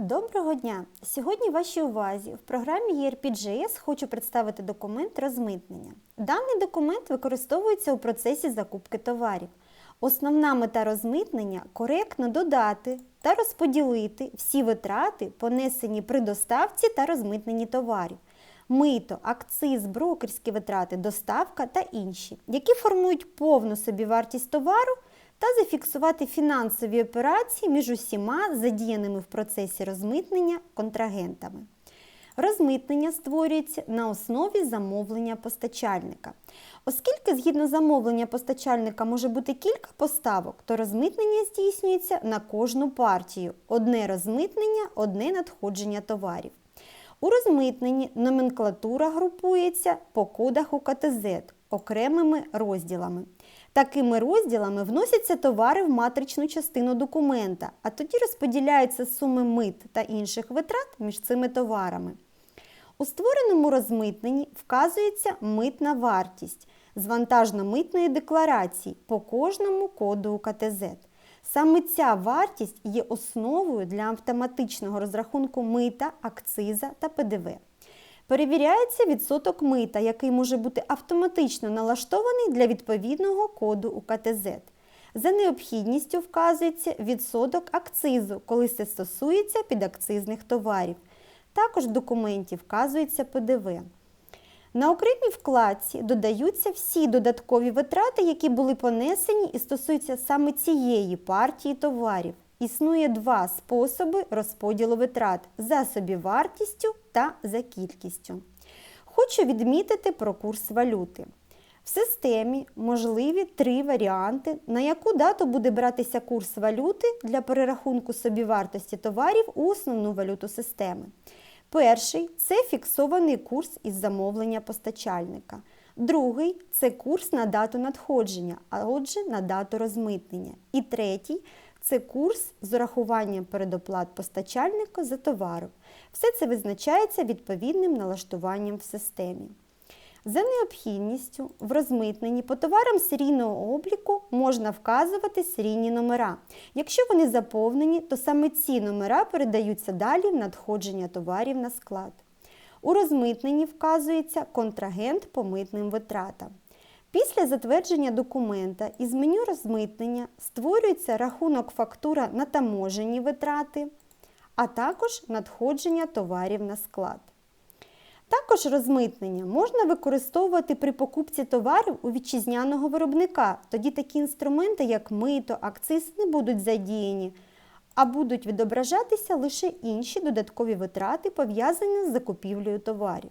Доброго дня! Сьогодні вашій увазі в програмі ERP.js хочу представити документ розмитнення. Даний документ використовується у процесі закупки товарів. Основна мета розмитнення коректно додати та розподілити всі витрати, понесені при доставці та розмитненні товарів. Мито, акциз, брокерські витрати, доставка та інші, які формують повну собівартість товару та зафіксувати фінансові операції між усіма задіяними в процесі розмитнення контрагентами. Розмитнення створюється на основі замовлення постачальника. Оскільки згідно замовлення постачальника може бути кілька поставок, то розмитнення здійснюється на кожну партію. Одне розмитнення, одне надходження товарів. У розмитненні номенклатура групується по кодах УКТЗ окремими розділами. Такими розділами вносяться товари в матричну частину документа, а тоді розподіляються суми мит та інших витрат між цими товарами. У створеному розмитненні вказується митна вартість з вантажно-митної декларації по кожному коду УКТЗ. Саме ця вартість є основою для автоматичного розрахунку мита, акциза та ПДВ. Перевіряється відсоток мита, який може бути автоматично налаштований для відповідного коду УКТЗ. За необхідністю вказується відсоток акцизу, коли це стосується підакцизних товарів. Також в документі вказується ПДВ. На окремій вкладці додаються всі додаткові витрати, які були понесені і стосуються саме цієї партії товарів. Існує два способи розподілу витрат за собівартістю та за кількістю. Хочу відмітити про курс валюти. В системі можливі три варіанти, на яку дату буде братися курс валюти для перерахунку собівартості товарів у основну валюту системи. Перший це фіксований курс із замовлення постачальника. Другий це курс на дату надходження, а отже на дату розмитнення. І третій це курс з урахуванням передоплат постачальника за товаром. Все це визначається відповідним налаштуванням в системі. За необхідністю в розмитненні по товарам серійного обліку можна вказувати серійні номера. Якщо вони заповнені, то саме ці номера передаються далі в надходження товарів на склад. У розмитненні вказується контрагент по митним витратам. Після затвердження документа із меню розмитнення створюється рахунок фактура на таможені витрати, а також надходження товарів на склад. Також розмитнення можна використовувати при покупці товарів у вітчизняного виробника. Тоді такі інструменти, як мито, акциз, не будуть задіяні, а будуть відображатися лише інші додаткові витрати, пов'язані з закупівлею товарів.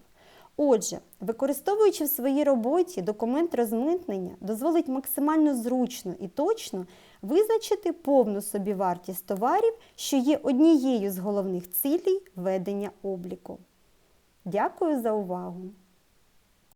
Отже, використовуючи в своїй роботі документ розмитнення, дозволить максимально зручно і точно визначити повну собівартість товарів, що є однією з головних цілей ведення обліку. Дякую за увагу!